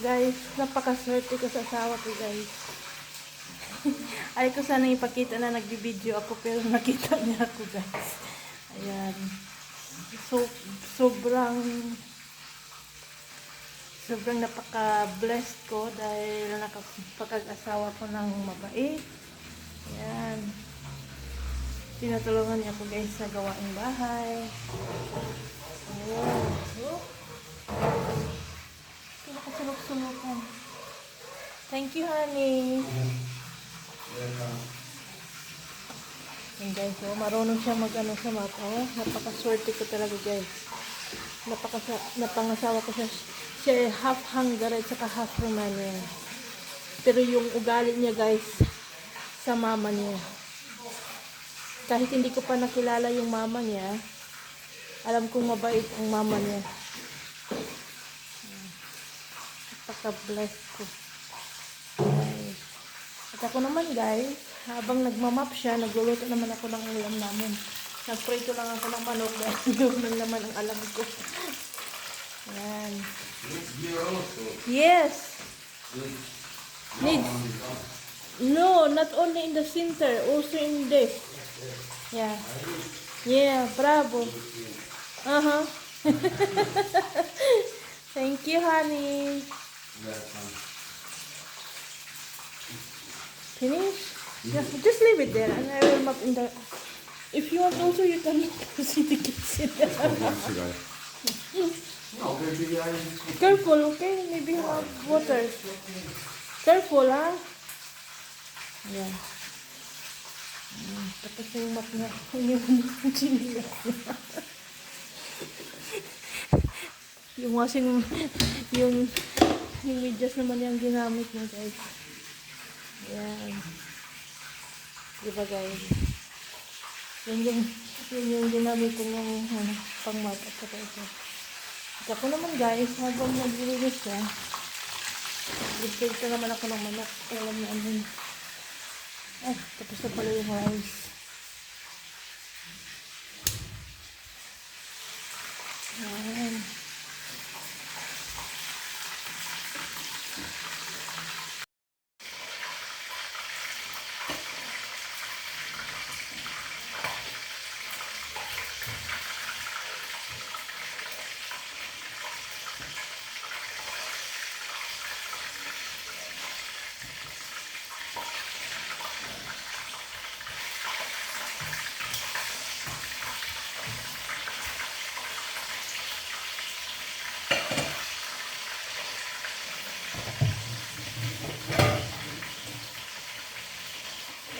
Guys, napakaswerte ko sa asawa ko, guys. Ay ko sana ipakita na nagbibideo ako pero nakita niya ako, guys. Ayan. So, sobrang sobrang napaka-blessed ko dahil nakapag-asawa ko ng mabait. Ayan. Tinutulungan niya ako guys sa gawaing bahay. Ayan. Oh. Pinakasulok-sulukan. Thank you, honey. Ayan guys, oh, marunong siya mag-ano sa mata. Oh, napakaswerte ko talaga guys. Napakasa napangasawa ko siya. Siya half Hungary at saka half Romanian. Pero yung ugali niya guys, sa mama niya. Kahit hindi ko pa nakilala yung mama niya, alam kong mabait ang mama niya. Napaka-bless ko. At ako naman guys, habang nagmamap siya, nagluluto naman ako ng ulam namin. Nagprito lang ako ng manok dahil yun naman ang alam ko. Yan. Yes. Needs. No, not only in the center, also in this. Yeah. Yeah, bravo. Uh-huh. Thank you, honey. Finish? Yeah, just leave it there and I will mop in the... If you want also, you can see the kitchen. Careful, okay? Maybe have water. Careful, ha? Yeah. Mm, Tapos yung map niya. Yung chinilas niya. yung washing, yung, yung medyas naman yung ginamit niya, guys. Yan. Diba, guys? Yun yung, yun yung ginamit ko ng ano, pang mat at saka ito. At ako naman, guys, habang naglilinis siya, Nagpilto naman ako ng manok. Alam na ano. Ay, tapos na pala yung rice. Ayan.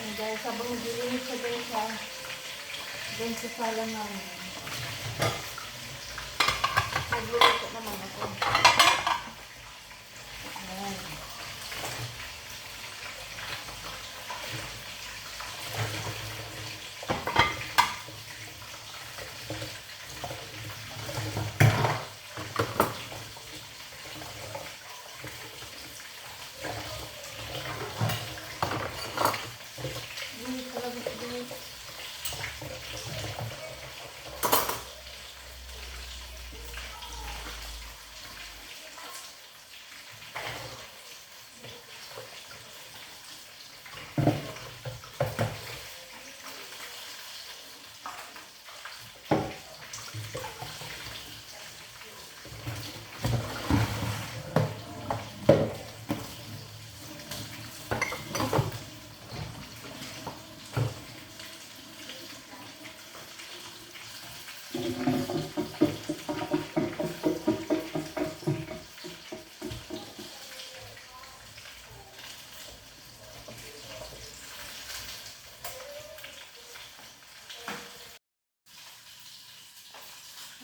And dahil sabang naglilinis siya dun sa dun sa sala namin. Nagluluto naman ako.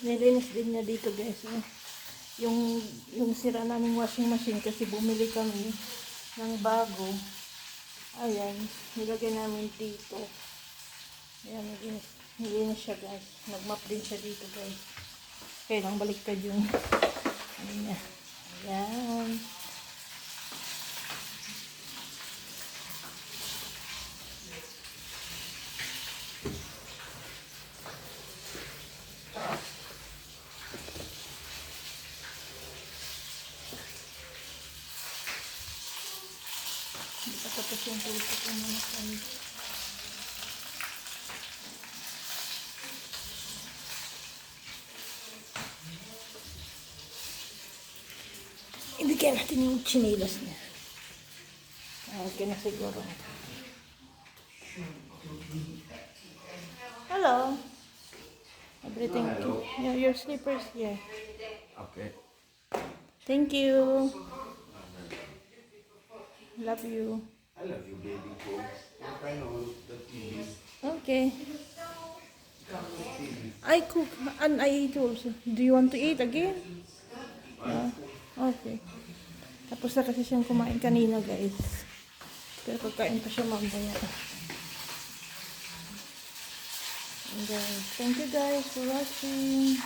Nilinis din niya dito guys. eh. Yung, yung sira naming washing machine kasi bumili kami ng bago. Ayan, nilagay namin dito. Ayan, nilinis, nilinis siya guys. Nagmap din siya dito guys. Kailang baliktad yung ano niya. Ayan. Hindi pa tapos yung puso ko mga guys. Ibigyan natin yung chinilas niya. Okay na siguro. Hello. Everything. Hello. Yeah, your slippers. Yeah. Okay. Thank you. Love you. I love you, baby. Cool. What kind of the TV? Okay. I cook and I eat also. Do you want to eat again? Yeah. Okay. Tapos na kasi siyang kumain kanina, guys. Pero kakain pa siya mamaya. And guys, thank you guys for watching.